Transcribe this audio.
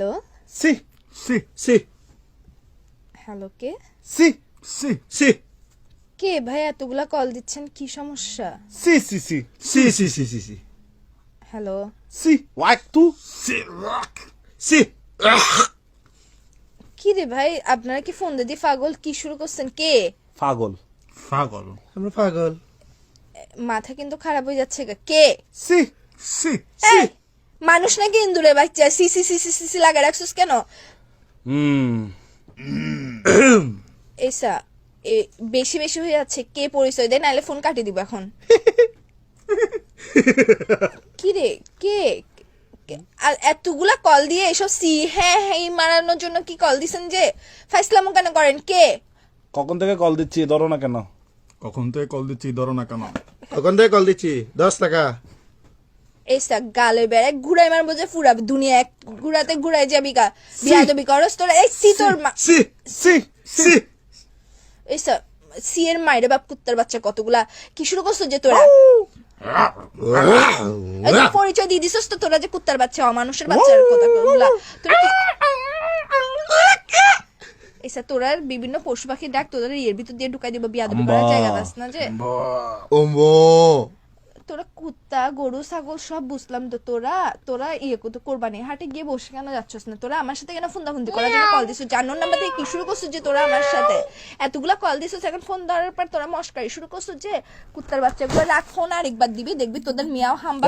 Hello Si, Si, si, hello কে? Si, si, si, কে ভাই এতগুলা কল দিচ্ছেন? কি সমস্যা? Si, si, si, si, si, si, si, si, hello si, like tu, si, rock. si, কি রে ভাই আপনারা কি ফোন দিয়ে পাগল? কি শুরু করছেন? কে? পাগল। Fagol. আমরা পাগল। মাথা কিন্তু খারাপ হয়ে যাচ্ছে। কে? Si, Si, এই, মানুষ নাকি ইন্দুরে বাচ্চা? সি সি সি সি সি সি লাগা রাখছিস কেন? হুম। এইসা এ, বেশি বেশি হয়ে যাচ্ছে। কে পরিচয় দেয়? নাহলে ফোন কাটিয়ে দিব এখন। কি রে? কে? কে- আর এতগুলা কল দিয়ে এসব সি হ্যাঁ হ্যাঁ মারানোর জন্য কি কল দিছেন যে? ফাইসলাম কেন করেন? কে? কখন থেকে কল দিচ্ছি? ধরো না কেন। কখন থেকে কল দিচ্ছি? ধরো না কেন। কখন থেকে কল দিচ্ছি? দশ টাকা। এইসা গালে বেড়ায় ঘুরাই মারবো যে দুনিয়া এক ঘুরাতে ঘুরাই যাবি কা বিয়া দেবি করস তোরা এই সি তোর মা si, si, এইসা সি এর মাইরে বাপ কুত্তার বাচ্চা কতগুলা? কি শুরু করছ যে তোরা? পরিচয় দিয়ে দিছস তো তোরা যে কুত্তার বাচ্চা অমানুষের বাচ্চার কথা তোরা এসা তোরা বিভিন্ন পশু পাখির ডাক তোদের ইয়ের ভিতর দিয়ে ঢুকাই দিব বিয়া দেবি করার জায়গা পাস না যে? তোরা কুত্তা গরু ছাগল সব বুঝলাম তো। তোরা তোরা ইয়ে করতে কোরবানি হাটে গিয়ে বসে কেন যাচ্ছস না? তোরা আমার সাথে কেন ফোন দাফন্দি করার জন্য কল দিছিস? জানোর নাম্বার থেকে কি শুরু করছিস যে তোরা আমার সাথে? এতগুলা কল দিছিস এখন ফোন দেওয়ার পর তোরা মস্কারি শুরু করছিস যে কুত্তার বাচ্চা বাচ্চাগুলো রাখ ফোন আরেকবার দিবি দেখবি তোদের মিয়াও হাম্বা